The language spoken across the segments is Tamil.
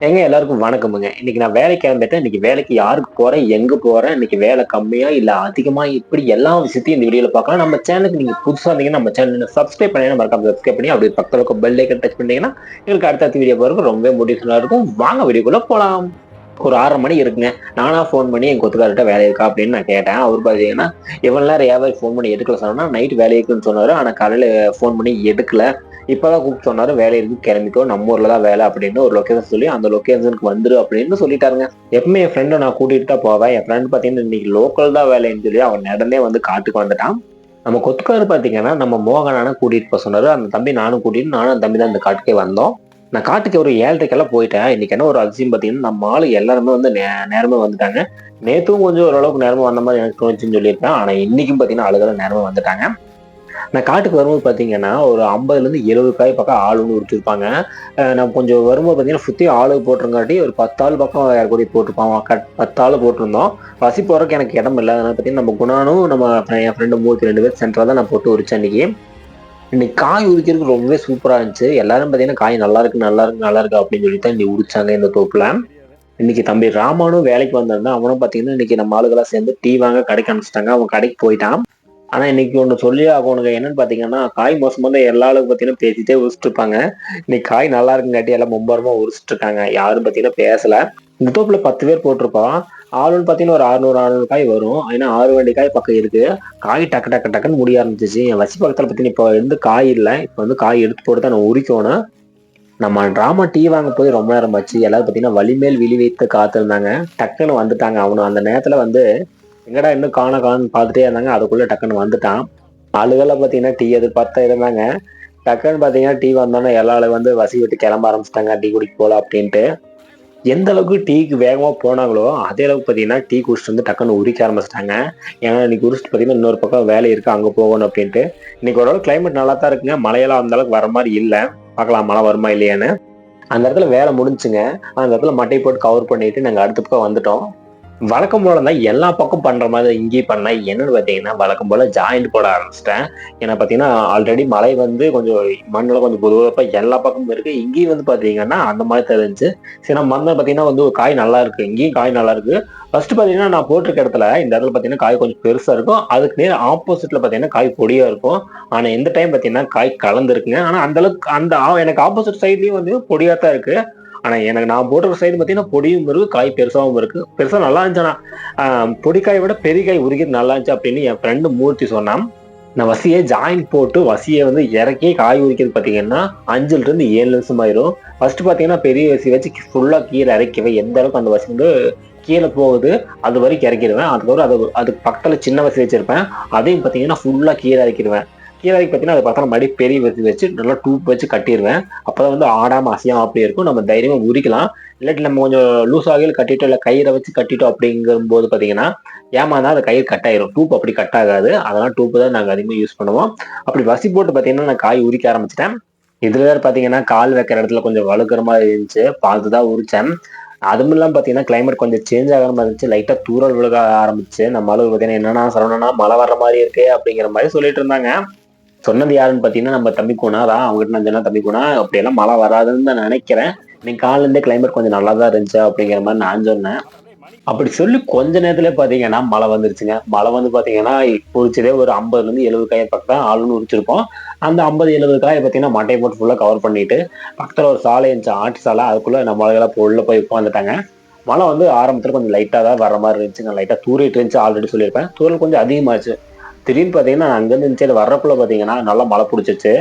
ஏங்க எல்லாருக்கும் வணக்கமுங்க. இன்னைக்கு நான் வேலைக்கு கிளம்பிட்டேன். இன்னைக்கு வேலைக்கு யாருக்கு போறேன்? எங்க போறேன்? இன்னைக்கு வேலை கம்மியா இல்ல அதிகமா? இப்படி எல்லா விஷயத்தையும் இந்த வீடியோல பார்க்கலாம். நம்ம சேனலுக்கு நீங்க புதுசா இருந்தீங்கன்னா நம்ம சேனல் சப்ஸ்கிரைப் பண்ணி மறக்காம சப்ஸ்கிரைப் பண்ணி அப்படி பக்கத்துல இருக்க பெல் ஐக்கன் டச் பண்ணீங்கன்னா எங்களுக்கு அடுத்த வீடியோ போறதுக்கு ரொம்ப மோட்டிவேஷனா இருக்கும். வாங்க வீடியோக்குள்ள போலாம். ஒரு ஆறரை மணி இருக்குங்க. நானா ஃபோன் பண்ணி என் கொத்துக்கார்ட்ட வேலை இருக்கா அப்படின்னு நான் கேட்டேன். அவர் பார்த்தீங்கன்னா இவன் நேரம் வியாபாரி ஃபோன் பண்ணி எடுக்கல சொன்னா நைட் வேலை இருக்குன்னு சொன்னாரு. ஆனா காலையில ஃபோன் பண்ணி எடுக்கல. இப்பதான் கூப்பிட்டு சொன்னாரு வேலை இருக்கு கிளம்பிக்கோ நம்ம ஊர்ல தான் வேலை அப்படின்னு ஒரு லொகேஷன் சொல்லி அந்த லொக்கேஷனுக்கு வந்துரு அப்படின்னு சொல்லிட்டாருங்க. எப்பவுமே என் ஃப்ரெண்டை நான் கூட்டிட்டு தான் போவேன். என் ஃப்ரெண்ட் பாத்தீங்கன்னா இன்னைக்கு லோக்கல் தான் வேலைன்னு சொல்லி அவன் நடந்தே வந்து காட்டுக்கு வந்துட்டான். நம்ம கொத்துக்காரு பாத்தீங்கன்னா நம்ம மோகனான கூட்டிட்டு போக சொன்னாரு. அந்த தம்பி நானும் கூட்டிட்டு நானும் அந்த தம்பி தான் இந்த காட்டுக்கே வந்தோம். நான் காட்டுக்கு ஒரு ஏழரைக்கெல்லாம் போயிட்டேன். இன்னைக்கு என்ன ஒரு அதிசயம் பார்த்தீங்கன்னா நம்ம ஆளு எல்லாருமே வந்து நே நேரமே வந்துட்டாங்க. நேத்தும் கொஞ்சம் ஓரளவுக்கு நேரமா வந்த மாதிரி எனக்கு தோணுச்சுன்னு சொல்லியிருப்பேன். ஆனா இன்னைக்கும் பார்த்தீங்கன்னா ஆளுகள் நேரமா வந்துட்டாங்க. நான் காட்டுக்கு வரும்போது பார்த்தீங்கன்னா ஒரு ஐம்பதுலேருந்து எழுபது காய் பக்கம் ஆள் ஒன்று நான் கொஞ்சம் வரும்போது பார்த்தீங்கன்னா சுற்றி ஆளு போட்டிருங்காட்டி ஒரு பத்து ஆள் பக்கம் யார் கூட போட்டிருப்பாங்க. கட் பத்தாள் போட்டிருந்தோம். பசி போகிறதுக்கு எனக்கு இடம் இல்லை. அதனால் பார்த்தீங்கன்னா நம்ம குணானும் நம்ம என் ஃப்ரெண்டு மூர்த்தி ரெண்டு பேர் சென்டராக தான் நான் போட்டு உரிச்சேன் இன்னைக்கு இன்னைக்கு காய் உரிக்கிறதுக்கு ரொம்பவே சூப்பராக இருந்துச்சு. எல்லாரும் பார்த்தீங்கன்னா காய் நல்லா இருக்கு நல்லா இருக்கு நல்லா இருக்கு அப்படின்னு சொல்லி தான் இன்னைக்கு உரிச்சாங்க இந்த தோப்பில். இன்னைக்கு தம்பி ராமானும் வேலைக்கு வந்திருந்தான். அவனும் பார்த்தீங்கன்னா இன்னைக்கு நம்ம ஆளுகளாக சேர்ந்து டீ வாங்க கடைக்கு அனுப்பிச்சிட்டாங்க. அவன் கடைக்கு போயிட்டான். ஆனா இன்னைக்கு ஒன்று சொல்லி ஆகணுங்க. என்னன்னு பாத்தீங்கன்னா காய் மோசம் வந்து எல்லா அளவுக்கு பாத்தீங்கன்னா பேசிட்டே உரிச்சிட்டு இருப்பாங்க இன்னைக்கு காய் நல்லா இருக்குங்காட்டி எல்லாம் மும்பரமா உரிச்சிட்டு இருக்காங்க யாரும் பாத்தீங்கன்னா பேசல. இந்த தோப்புல பத்து பேர் போட்டிருப்போம் ஆளுன்னு பார்த்தீங்கன்னா ஒரு அறுநூறு அறுநூறு காய் வரும். ஏன்னா ஆறு வண்டி காய் பக்கம் இருக்கு. காய் டக்கு டக்கு டக்குன்னு முடிய ஆரம்பிச்சிச்சு. என் வசி பக்கத்தில் பார்த்தீங்கன்னா இப்போ வந்து காய் இல்லை. இப்போ வந்து காய் எடுத்து போட்டு தான் நான் உரிக்கணும். நம்ம டிராமா டீ வாங்க போய் ரொம்ப நேரம் ஆச்சு. எல்லாரும் பார்த்தீங்கன்னா வலிமேல் விழி வைத்து காத்திருந்தாங்க. டக்குன்னு வந்துட்டாங்க. அவனு அந்த நேரத்தில் வந்து எங்கடா இன்னும் காண காணு பார்த்துட்டே இருந்தாங்க. அதுக்குள்ள டக்குன்னு வந்துட்டான். ஆளுகளை பார்த்தீங்கன்னா டீ எதிர்பார்த்தா இருந்தாங்க. டக்குன்னு பார்த்தீங்கன்னா டீ வந்தோன்னே எல்லா ஆளும் வந்து வசி விட்டு கிளம்ப ஆரம்பிச்சிட்டாங்க. டீ குடிக்க போகலாம் அப்படின்ட்டு. எந்த அளவுக்கு டீக்கு வேகமாக போனாங்களோ அதே அளவுக்கு பார்த்தீங்கன்னா டீ குடிச்சிட்டு வந்து டக்குன்னு உரிக்க ஆரம்பிச்சிட்டாங்க. ஏன்னா இன்னைக்கு குடிச்சிட்டு பார்த்தீங்கன்னா இன்னொரு பக்கம் வேலை இருக்குது அங்கே போகணும் அப்படின்ட்டு. இன்னைக்கு ஓரளவு கிளைமேட் நல்லா தான் இருக்குங்க. மழையெல்லாம் அந்த அளவுக்கு வர மாதிரி இல்லை. பார்க்கலாம் மழை வருமா இல்லையான்னு. அந்த இடத்துல வேலை முடிஞ்சுங்க. அந்த இடத்துல மட்டை போட்டு கவர் பண்ணிட்டு நாங்கள் அடுத்த பக்கம் வந்துட்டோம். வழக்கம் போல தான் எல்லா பக்கம் பண்ற மாதிரி இங்கேயும் பண்ணேன். என்னன்னு பார்த்தீங்கன்னா வழக்கம் போல ஜாயிண்ட் போட ஆரம்பிச்சிட்டேன். ஏன்னா பார்த்தீங்கன்னா ஆல்ரெடி மழை வந்து கொஞ்சம் மண்ணில் கொஞ்சம் பொதுவாக எல்லா பக்கமும் இருக்கு. இங்கேயும் வந்து பார்த்தீங்கன்னா அந்த மாதிரி தெரிஞ்சு சரி நம்ம மண்ணில் பார்த்தீங்கன்னா வந்து ஒரு காய் நல்லா இருக்கு. இங்கேயும் காய் நல்லா இருக்கு. ஃபர்ஸ்ட் பார்த்தீங்கன்னா நான் போட்டிருக்க இடத்துல இந்த இடத்துல பார்த்தீங்கன்னா காய் கொஞ்சம் பெருசா இருக்கும். அதுக்கு நேர் ஆப்போசிட்ல பார்த்தீங்கன்னா காய் பொடியா இருக்கும். ஆனா இந்த டைம் பார்த்தீங்கன்னா காய் கலந்துருக்குங்க. ஆனா அந்த அளவுக்கு அந்த எனக்கு ஆப்போசிட் சைட்லயும் வந்து பொடியா தான் இருக்கு. ஆனா எனக்கு நான் போடுற சைடு பார்த்தீங்கன்னா பொடியும் இருக்கு காய் பெருசாவும் இருக்கு. பெருசா நல்லா இருந்துச்சானா ஆஹ் பொடிக்காயை விட பெரிய காய் உரிக்கிறது நல்லா இருந்துச்சு அப்படின்னு என் ஃப்ரெண்டு மூர்த்தி சொன்னான். நான் வசியை ஜாயின் போட்டு வசியை வந்து இறக்கி காய் உரிக்கிறது பார்த்தீங்கன்னா அஞ்சுல இருந்து ஏழு நிமிஷம் ஆயிரும் ஃபர்ஸ்ட் பார்த்தீங்கன்னா பெரிய வசி வச்சு ஃபுல்லாக கீழே இறக்கிவேன் எந்த அளவுக்கு அந்த வசி வந்து கீழே போகுது அது வரைக்கும் இறக்கிடுவேன். அதுக்கப்புறம் அது அதுக்கு பக்கத்தில் சின்ன வசி வச்சிருப்பேன். அதையும் பார்த்தீங்கன்னா ஃபுல்லாக கீழே இறக்கிடுவேன். கீழே பார்த்தீங்கன்னா அது பக்கத்தில் மறுபடியும் பெரிய வச்சு வச்சு நல்லா டூப் வச்சு கட்டிடுவேன் அப்பதான் வந்து ஆடாம அசையாம அப்படியே இருக்கும். நம்ம தைரியமா உரிக்கலாம் இல்லாட்டி நம்ம கொஞ்சம் லூஸ் ஆகியில் கட்டிட்டோம் இல்லை கயிறை வச்சு கட்டிட்டோம் அப்படிங்கும்போது பார்த்தீங்கன்னா ஏமாந்தா அந்த கயிறு கட் ஆயிரும். டூப் அப்படி கட் ஆகாது. அதெல்லாம் டூப்பு தான் நாங்கள் அதிகமாக யூஸ் பண்ணுவோம். அப்படி வசி போட்டு பார்த்தீங்கன்னா நான் காய் உரிக்க ஆரம்பிச்சிட்டேன். இதுல வேறு பார்த்தீங்கன்னா கால் வைக்கிற இடத்துல கொஞ்சம் வழுக்கிற மாதிரி இருந்துச்சு. பார்த்து தான் உரிச்சேன். அதுவும் இல்லாமல் பார்த்தீங்கன்னா கிளைமேட் கொஞ்சம் சேஞ்ச் ஆகிற மாதிரி இருந்துச்சு லைட்டாக தூரல் விழுக ஆரம்பிச்சு. நம்ம அளவு பார்த்தீங்கன்னா என்னென்னா சரவணனா மழை வர்ற மாதிரி இருக்கு அப்படிங்கிற மாதிரி சொல்லிட்டு இருந்தாங்க. சொன்னது யாருன்னு பார்த்தீங்கன்னா நம்ம தம்பி குணா தான். அவங்ககிட்ட நான் சொன்ன தம்பி குணா அப்படியெல்லாம் மழை வராதுன்னு தான் நினைக்கிறேன். இன்னைக்கு காலிலேருந்தே கிளைமேட் கொஞ்சம் நல்லா தான் இருந்துச்சு அப்படிங்கிற மாதிரி நான் சொன்னேன். அப்படி சொல்லி கொஞ்ச நேரத்துல பாத்தீங்கன்னா மழை வந்துருச்சுங்க. மழை வந்து பாத்தீங்கன்னா உரிச்சதே ஒரு ஐம்பதுல இருந்து எழுபது காயை பக்கம் ஆளுன்னு உரிச்சிருப்போம். அந்த ஐம்பது எழுபது காயை பாத்தீங்கன்னா மட்டையை போட்டு ஃபுல்லா கவர் பண்ணிட்டு பக்கத்துல ஒரு சாலை இருந்துச்சு ஆட்டு சாலை. அதுக்குள்ள நம்ம ஆளுகளா உள்ள போய் உட்காந்துட்டாங்க. மழை வந்து ஆரம்பத்துல கொஞ்சம் லைட்டா தான் வர மாதிரி இருந்துச்சுங்க. லைட்டா தூரிட்டு இருந்துச்சு ஆல்ரெடி சொல்லியிருப்பேன். தூரல் கொஞ்சம் அதிகமாச்சு. திடீர்னு பாத்தீங்கன்னா அங்கேருந்து அங்கிருந்து இருந்துச்சு வர்றப்பல பாத்தீங்கன்னா நல்லா மழை பிடிச்சிச்சு.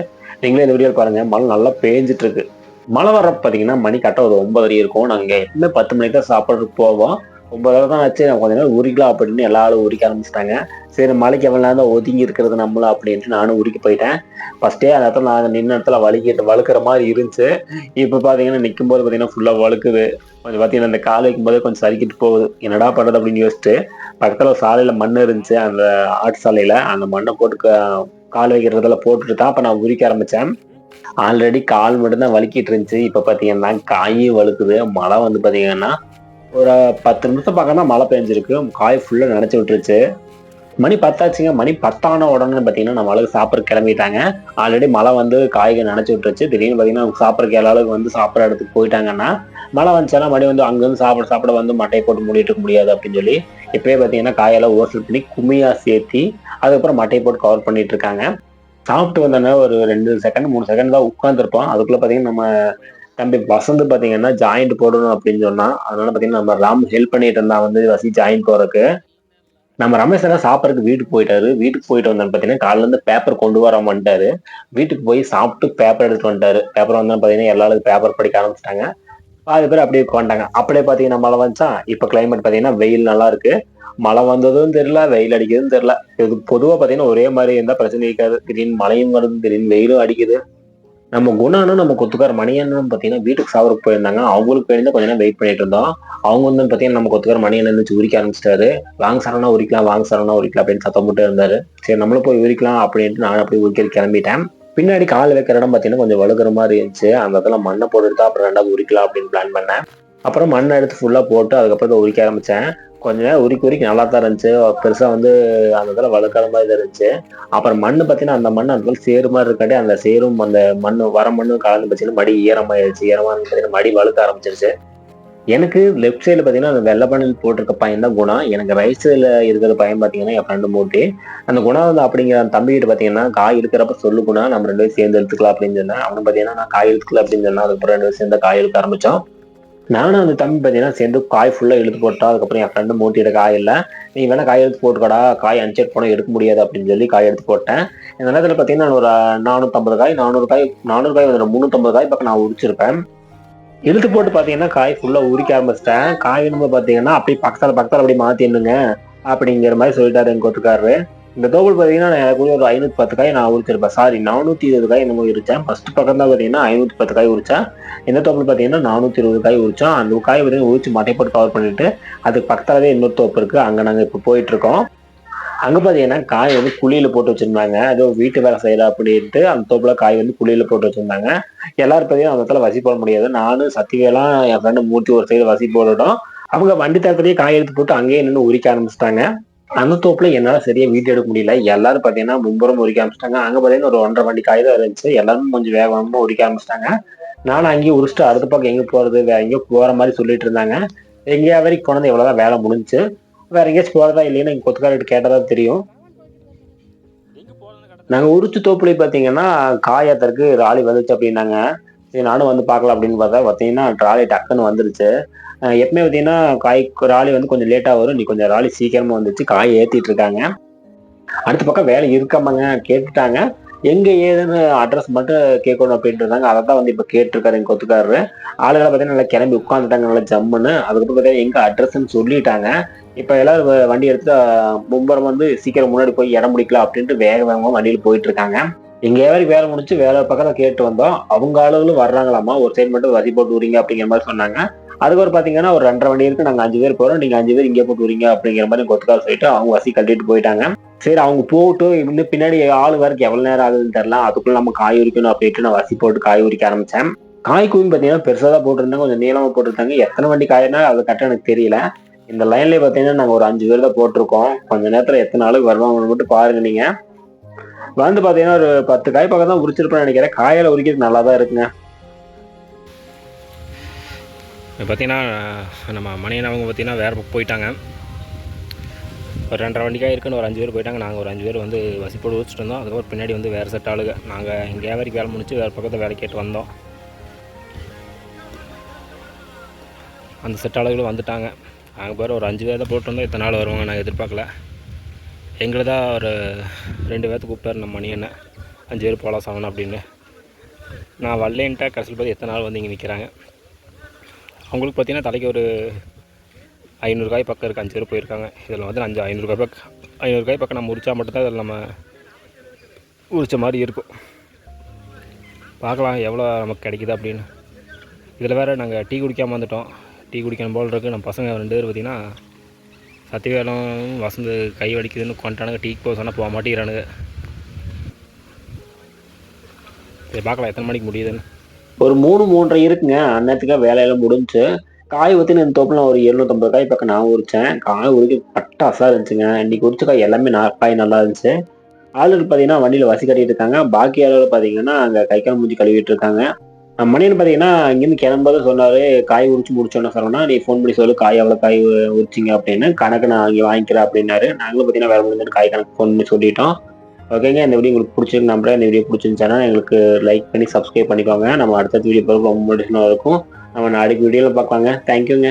நீங்களே இந்த வீடியோ பாருங்க மழை நல்லா பேஞ்சிட்டு இருக்கு. மழை வர்றப்ப பாத்தீங்கன்னா மணி கரெக்டாக ஒரு ஒன்பது வரையும் இருக்கும் நாங்கள் எப்பவுமே பத்து மணிக்கு தான் சாப்பிட்றதுக்கு போவோம். ஒன்பதரை தான் ஆச்சு. நான் கொஞ்ச நேரம் உரிக்கலாம் அப்படின்னு எல்லா ஆளும் உரிக்க ஆரம்பிச்சிட்டாங்க. சரி மலைக்கு எவ்வளோ நேரம் தான் ஒதுங்கி இருக்கிறது நம்மளும் அப்படின்ட்டு நானும் உருக்கி போயிட்டேன். ஃபஸ்ட்டே அந்த இடத்துல நான் நின்ன இடத்துல வலிக்கிட்டு வழுக்கிற மாதிரி இருந்துச்சு. இப்போ பார்த்தீங்கன்னா நிற்கும் போது பார்த்தீங்கன்னா ஃபுல்லாக வழுக்குது. கொஞ்சம் பார்த்தீங்கன்னா அந்த கால் வைக்கும் போதே கொஞ்சம் சறுக்கிட்டு போகுது. என்னடா பண்ணுறது அப்படின்னு யோசிச்சுட்டு பக்கத்தில் சாலையில் மண் இருந்துச்சு. அந்த ஆட்டு சாலையில் அந்த மண்ணை போட்டு கால் வைக்கிறதுல போட்டுட்டு தான் அப்போ நான் உரிக்க ஆரம்பித்தேன் ஆல்ரெடி கால் மட்டும்தான் வலிக்கிட்டு இருந்துச்சு. இப்போ பார்த்தீங்கன்னா காயும் வழுக்குது. மழை வந்து பார்த்தீங்கன்னா ஒரு பத்து நிமிஷம் பக்கம் மழை பெஞ்சிருக்கு. காய் ஃபுல்லாக நினச்சி விட்டுருச்சு. மணி பத்தாச்சுங்க. மணி பத்தான உடனே பார்த்தீங்கன்னா நம்ம அளவுக்கு சாப்பிட கிளம்பிட்டாங்க. ஆல்ரெடி மழை வந்து காய்கறி நினச்சி விட்டுருச்சு. திடீர்னு பார்த்தீங்கன்னா சாப்பிட்றக்கு எல்லா அளவுக்கு வந்து சாப்பிட்ற இடத்துக்கு போயிட்டாங்கன்னா மழை வந்துச்சுன்னா மணி வந்து அங்கேருந்து சாப்பிட சாப்பிட வந்து மட்டையை போட்டு மூடிட்டு இருக்க முடியாது அப்படின்னு சொல்லி இப்பயே பார்த்தீங்கன்னா காயெல்லாம் ஓசல் பண்ணி கும்மியாக சேர்த்தி அதுக்கப்புறம் மட்டையை போட்டு கவர் பண்ணிட்டு இருக்காங்க. சாப்பிட்டு வந்தோன்னே ஒரு ரெண்டு செகண்ட் மூணு செகண்ட் தான் உட்காந்துருப்போம் அதுக்குள்ளே பார்த்தீங்கன்னா நம்ம தம்பி வசந்த் பார்த்தீங்கன்னா ஜாயிண்ட் போடணும் அப்படின்னு சொன்னா அதனால பார்த்தீங்கன்னா நம்ம ராம் ஹெல்ப் பண்ணிட்டு இருந்தா வந்து வசி ஜாயிண்ட் போறதுக்கு. நம்ம ரமேஷ் எல்லாம் சாப்பிட்றதுக்கு வீட்டுக்கு போயிட்டாரு. வீட்டுக்கு போயிட்டு வந்தோன்னு பார்த்தீங்கன்னா காலைல இருந்து பேப்பர் கொண்டு வர வந்துட்டாரு. வீட்டுக்கு போய் சாப்பிட்டு பேப்பர் எடுத்துட்டு வந்துட்டாரு. பேப்பர் வந்தாலும் பார்த்தீங்கன்னா எல்லாரும் பேப்பர் படிக்க ஆரம்பிச்சிட்டாங்க. பாதி பேர் அப்படியே உட்காந்துட்டாங்க. அப்படியே பார்த்தீங்கன்னா மழை வந்துச்சா? இப்போ கிளைமேட் பார்த்தீங்கன்னா வெயில் நல்லா இருக்கு. மழை வந்ததும் தெரியல வெயில் அடிக்கிறதும் தெரியல. இது பொதுவாக பார்த்தீங்கன்னா ஒரே மாதிரி இருந்தால் பிரச்சனை இருக்காது. திடீர்னு மழையும் வருது திடீர்னு வெயிலும் அடிக்குது. நம்ம குணானும் நம்ம கொத்துக்கார மணியனும் பார்த்தீங்கன்னா வீட்டுக்கு சாவருக்கு போயிருந்தாங்க. அவங்களுக்கு வேண்டி கொஞ்ச நேரம் வெயிட் பண்ணிட்டு இருந்தோம். அவங்க வந்து பார்த்தீங்கன்னா நம்ம கொத்துக்கார மணியன் இருந்துச்சு உரிக்க ஆரம்பிச்சிட்டாரு. வாங்க சரணா உரிக்கலாம் வாங்க சரணா உரிக்கலாம் அப்படின்னு சத்தம் போட்டு இருந்தாரு. சரி நம்மளும் போய் உரிக்கலாம் அப்படின்ட்டு நான் அப்படியே உரிக்க கிளம்பிட்டேன். பின்னாடி கால் வைக்கிற இடம் பார்த்தீங்கன்னா கொஞ்சம் வழுக்கிற மாதிரி இருந்துச்சு. அந்த இடத்துல மண்ணை போட்டுட்டு அப்புறம் ரெண்டாவது உரிக்கலாம் அப்படின்னு பிளான் பண்ணேன். அப்புறம் மண்ணை எடுத்து ஃபுல்லாக போட்டு அதுக்கப்புறம் இதை உரிக்க ஆரம்பித்தேன் கொஞ்ச நேரம் உரிக்க உரிக்க நல்லா தான் இருந்துச்சு. பெருசாக வந்து அந்த இடத்துல வழுக்கிற மாதிரி தான் இருந்துச்சு. அப்புறம் மண்ணு பார்த்தீங்கன்னா அந்த மண் அந்த இடத்துல மாதிரி இருக்காட்டி அந்த சேரும் அந்த மண்ணு வர மண்ணும் கலந்து பார்த்தீங்கன்னா மடி ஈரமாயிருச்சு ஈரமாக பார்த்தீங்கன்னா மடி வழுக்க ஆரம்பிச்சிருச்சு. எனக்கு லெஃப்ட் சைடில் பார்த்தீங்கன்னா அந்த வெள்ளை பண்ணல் போட்டிருக்க பையன் தான் குணா. எனக்கு ரைட் சைடில் இருக்கிற பையன் பார்த்தீங்கன்னா என் ஃப்ரெண்டு மூட்டி அந்த குணா வந்து அப்படிங்கிற அந்த தம்பிகிட்ட பார்த்தீங்கன்னா காய் இருக்கிறப்ப சொல்லு குணா நம்ம ரெண்டு பேரும் சேர்ந்து எடுத்துக்கலாம் அப்படின்னு சொன்னேன். அவனு பார்த்தீங்கன்னா நான் காய் எடுத்துக்கலாம் அப்படின்னு சொன்னேன். அதுக்கப்புறம் ரெண்டு பேரும் சேர்ந்து காய் எடுக்க ஆரம்பித்தோம் நானும் அந்த தம்பி பார்த்தீங்கன்னா சேர்ந்து காய் ஃபுல்லாக இழுத்து போட்டோம் அதுக்கப்புறம் என் ஃப்ரெண்டு மூட்டியோட காய் இல்லை. நீ வேணா காய் எடுத்து போட்டுக்கடா காய் அன்செட் போனால் எடுக்க முடியாது அப்படின்னு சொல்லி காய் எடுத்து போட்டேன். இந்த நேரத்தில் பார்த்தீங்கன்னா நான் ஒரு நானூற்றம்பது காய் நானூறு காய் நானூறு காய் வந்து முந்நூற்றம்பது காய் பக்கம் நான் உரிச்சிருப்பேன். இழுத்து போட்டு பார்த்தீங்கன்னா காய் ஃபுல்லாக உரிக்க ஆரம்பிச்சிட்டேன். காய் நம்ம பார்த்தீங்கன்னா அப்படியே பக்கத்தில் பக்கத்தில் அப்படியே மாற்றிடுங்க அப்படிங்கிற மாதிரி சொல்லிட்டாரு எங்கள் கொத்துக்காரரு இந்த தோப்புள் பார்த்தீங்கன்னா நான் எனக்கு ஒரு ஐநூற்றி பத்து காய் நான் உரிச்சிருப்பேன். சாரி நானூற்றி இருபது காய் என்னமோ உரிச்சேன். ஃபர்ஸ்ட் பக்கம் தான் பார்த்தீங்கன்னா ஐநூற்றி பத்து காய் உரிச்சேன். இந்த தோப்புள் பார்த்தீங்கன்னா நானூற்றி இருபது காய் உரிச்சோம். அந்த காய் பார்த்தீங்கன்னா உரிச்சு மட்டை போட்டு கவர் பண்ணிட்டு அதுக்கு பக்கத்தாலே இன்னொரு தோப்பு இருக்கு. அங்கே நாங்கள் இப்போ போயிட்டு இருக்கோம் அங்கே பார்த்தீங்கன்னா காய் வந்து குழியில் போட்டு வச்சிருந்தாங்க. ஏதோ வீட்டு வேலை செய்யலாம் அப்படின்ட்டு அந்த தோப்புல காய் வந்து குழியில் போட்டு வச்சிருந்தாங்க. எல்லாரும் பார்த்தீங்கன்னா அந்த இடத்துல வசி போட முடியாது. நானும் சத்தியெல்லாம் என் ஃப்ரெண்டு மூர்த்தி ஒரு சைடு வசி போட்டுட்டோம் அவங்க வண்டி தரத்துலேயே காய் எடுத்து போட்டு அங்கேயே நின்று உரிக்க ஆரம்பிச்சிட்டாங்க. அந்த தோப்புல என்னால சரியா வீட்டு எடுக்க முடியல. எல்லாரும் பாத்தீங்கன்னா மும்புறம் உரிக்க ஆரம்பிச்சிட்டாங்க அங்க பாத்தீங்கன்னா ஒரு ஒன்றரை மணி காய் தான் இருந்துச்சு. எல்லாரும் கொஞ்சம் வேகமா உரிக்க ஆரம்பிச்சிட்டாங்க நானும் அங்கேயும் உரிச்சிட்டு அடுத்த பக்கம் எங்க போறது வேற எங்கேயோ போற மாதிரி சொல்லிட்டு இருந்தாங்க. எங்கேயா வரைக்கும் போனது எவ்வளவுதான் வேலை முடிஞ்சுச்சு. வேற எங்கேயாச்சும் போறதா இல்லைன்னு எங்க கொத்துக்காரிட்டு கேட்டதா தெரியும். நாங்க உரிச்சு தோப்புல பாத்தீங்கன்னா காயத்தருக்கு ராலி வந்துச்சு அப்படின்னாங்க. சரி நானும் வந்து பார்க்கலாம் அப்படின்னு பார்த்தா பார்த்தீங்கன்னா ட்ராலி டக்குன்னு வந்துருச்சு. எப்பவுமே பார்த்தீங்கன்னா காய் ராலி வந்து கொஞ்சம் லேட்டாக வரும். நீ கொஞ்சம் ராலி சீக்கிரமாக வந்துச்சு காய் ஏற்றிட்டு இருக்காங்க. அடுத்த பக்கம் வேலை இருக்காமங்க கேட்டுட்டாங்க. எங்கே ஏதுன்னு அட்ரஸ் மட்டும் கேட்கணும் அப்படின்ட்டு இருந்தாங்க. அதை தான் வந்து இப்போ கேட்டிருக்காரு எங்கள் கொத்துக்காரரு ஆளுகளை பார்த்தீங்கன்னா நல்லா கிளம்பி உட்காந்துட்டாங்க நல்லா ஜம்முன்னு. அதுக்கப்புறம் பார்த்தீங்கன்னா எங்கள் அட்ரஸ்ன்னு சொல்லிட்டாங்க. இப்போ எல்லாரும் வ- வண்டி எடுத்து மும்பரம் வந்து சீக்கிரம் முன்னாடி போய் இடம் முடிக்கலாம் அப்படின்ட்டு வேக வேகமாக வண்டியில் போயிட்டு இருக்காங்க. எங்கே வரைக்கும் வேலை முடிச்சு வேலை பக்கத்தில் கேட்டு வந்தோம். அவங்க ஆளுகளும் வர்றாங்களாமா? ஒரு சைடு மட்டும் வரி போட்டு விடுறீங்க அப்படிங்கிற மாதிரி சொன்னாங்க. அதுக்கு ஒரு பாத்தீங்கன்னா ஒரு ரெண்டரை வண்டி இருக்கு. நாங்க அஞ்சு பேர் போறோம். நீங்க அஞ்சு பேர் இங்கே போட்டு விடுறீங்க அப்படிங்கிற மாதிரி கொத்துக்கார சொல்லிட்டு அவங்க வசி கட்டிட்டு போயிட்டாங்க. சரி அவங்க போட்டு இன்னும் பின்னாடி ஆள் வரைக்கும் எவ்வளவு நேரம் ஆகுதுன்னு தெரியல. அதுக்குள்ள நம்ம காய் உரிக்கணும் அப்படின்ட்டு நான் வசி போட்டு காய் உரிக்க ஆரம்பிச்சேன். காய் கூவி பாத்தீங்கன்னா பெருசா தான் போட்டிருந்தாங்க. கொஞ்சம் நீளமா போட்டிருந்தாங்க. எத்தனை வண்டி காய்னா அது கரெக்டாக எனக்கு தெரியல. இந்த லைன்லேயே பாத்தீங்கன்னா நாங்க ஒரு அஞ்சு பேர் தான் போட்டிருக்கோம். கொஞ்ச நேரத்துல எத்தனை ஆளுக்கு வருவாங்கன்னு மட்டும் பாருங்க நீங்க. வந்து பாத்தீங்கன்னா ஒரு பத்து காய் பக்கம் தான் உரிச்சிருப்பேன்னு நினைக்கிறேன். காயில உரிக்கிறது நல்லா தான் இருக்குங்க. பார்த்தீங்கன்னா நம்ம மணியன் அவங்க பார்த்தீங்கன்னா வேறு பக்கம் போயிட்டாங்க. ஒரு ரெண்டரை வண்டிக்காக இருக்குன்னு ஒரு அஞ்சு பேர் போயிட்டாங்க. நாங்கள் ஒரு அஞ்சு பேர் வந்து வசிப்போடு வச்சுட்டு இருந்தோம். அதுக்கப்புறம் பின்னாடி வந்து வேறு செட் ஆளுங்க. நாங்கள் இங்கே வரைக்கும் வேலை முடிச்சு வேறு பக்கத்தில் வேலை கேட்டு வந்தோம். அந்த செட் ஆளுகளும் வந்துட்டாங்க. நாங்கள் பேர் ஒரு அஞ்சு பேர் தான் போட்டிருந்தோம் இத்தனை நாள் வருவாங்க நான் எதிர்பார்க்கல. எங்களை தான் ஒரு ரெண்டு பேர்த்து கூப்பிட்டாரு நம்ம மணி என்ன அஞ்சு பேர் போகலாம் சாகணும் அப்படின்னு. நான் வரலேன்ட்டா கடைசியில் பார்த்து எத்தனை நாள் வந்து இங்கே நிற்கிறாங்க அவங்களுக்கு பார்த்திங்கன்னா தலைக்கு ஒரு ஐநூறு பக்கம் இருக்குது அஞ்சு பேர் போயிருக்காங்க. இதில் வந்து அஞ்சு ஐநூறு பக்கம் ஐநூறுரூவாய் பக்கம் நம்ம உரிச்சா மட்டும்தான் இதில் நம்ம உரிச்ச மாதிரி இருக்கும். பார்க்கலாம் எவ்வளோ நமக்கு கிடைக்குது அப்படின்னு. இதில் வேறு நாங்கள் டீ குடிக்காமல் வந்துட்டோம். டீ குடிக்கணும் போல் இருக்குது நம்ம பசங்க ரெண்டு பேர் பார்த்தீங்கன்னா சத்தியவேலம் வசந்து கை வலிக்குதுன்னு கொண்டானுங்க. டீக்கு போக சொன்னால் போக மாட்டேங்கிறானுங்க. சரி பார்க்கலாம் எத்தனை மணிக்கு முடியுதுன்னு. ஒரு மூணு மூன்றரை இருக்குங்க. அந்நேரத்துக்காக வேலையெல்லாம் முடிஞ்சு காய் ஊற்றி இந்த தோப்பில் ஒரு எழுநூத்தம்பது காய் பக்கம் நான் உரிச்சேன். காய் உரிக்க பட்டாசா இருந்துச்சுங்க. இன்னைக்கு உரிச்ச காய் எல்லாமே நான் காய் நல்லா இருந்துச்சு. ஆளுநர் பார்த்தீங்கன்னா வண்டியில் வசி கட்டிட்டு இருக்காங்க. பாக்கி ஆளுநர் பார்த்தீங்கன்னா அங்கே கை கால் மூஞ்சி கழுவிட்டு இருக்காங்க. மணியன் பார்த்தீங்கன்னா இங்கேருந்து கிளம்போது சொன்னாரு காய் உரிச்சு முடிச்சோன்னு சொன்னா நீ ஃபோன் பண்ணி சொல்லு காய் எவ்வளோ காய் உரிச்சிங்க அப்படின்னு. கணக்கு நான் அங்கே வாங்கிக்கிறேன் அப்படின்னாரு. நாங்களும் பார்த்தீங்கன்னா வேற முடிஞ்சு காய் கணக்கு ஃபோன் பண்ணி சொல்லிட்டோம். ஓகேங்க இந்த வீடியோ உங்களுக்கு பிடிச்சிருக்கு நம்புறேன். இந்த வீடியோ பிடிச்சிருந்துச்சுன்னா எங்களுக்கு லைக் பண்ணி சப்ஸ்கிரைப் பண்ணிக்கோங்க. நம்ம அடுத்த வீடியோ ரொம்ப இருக்கும். நம்ம நாளைக்கு வீடியோவில் பார்க்கலாங்க. தேங்க்யூங்க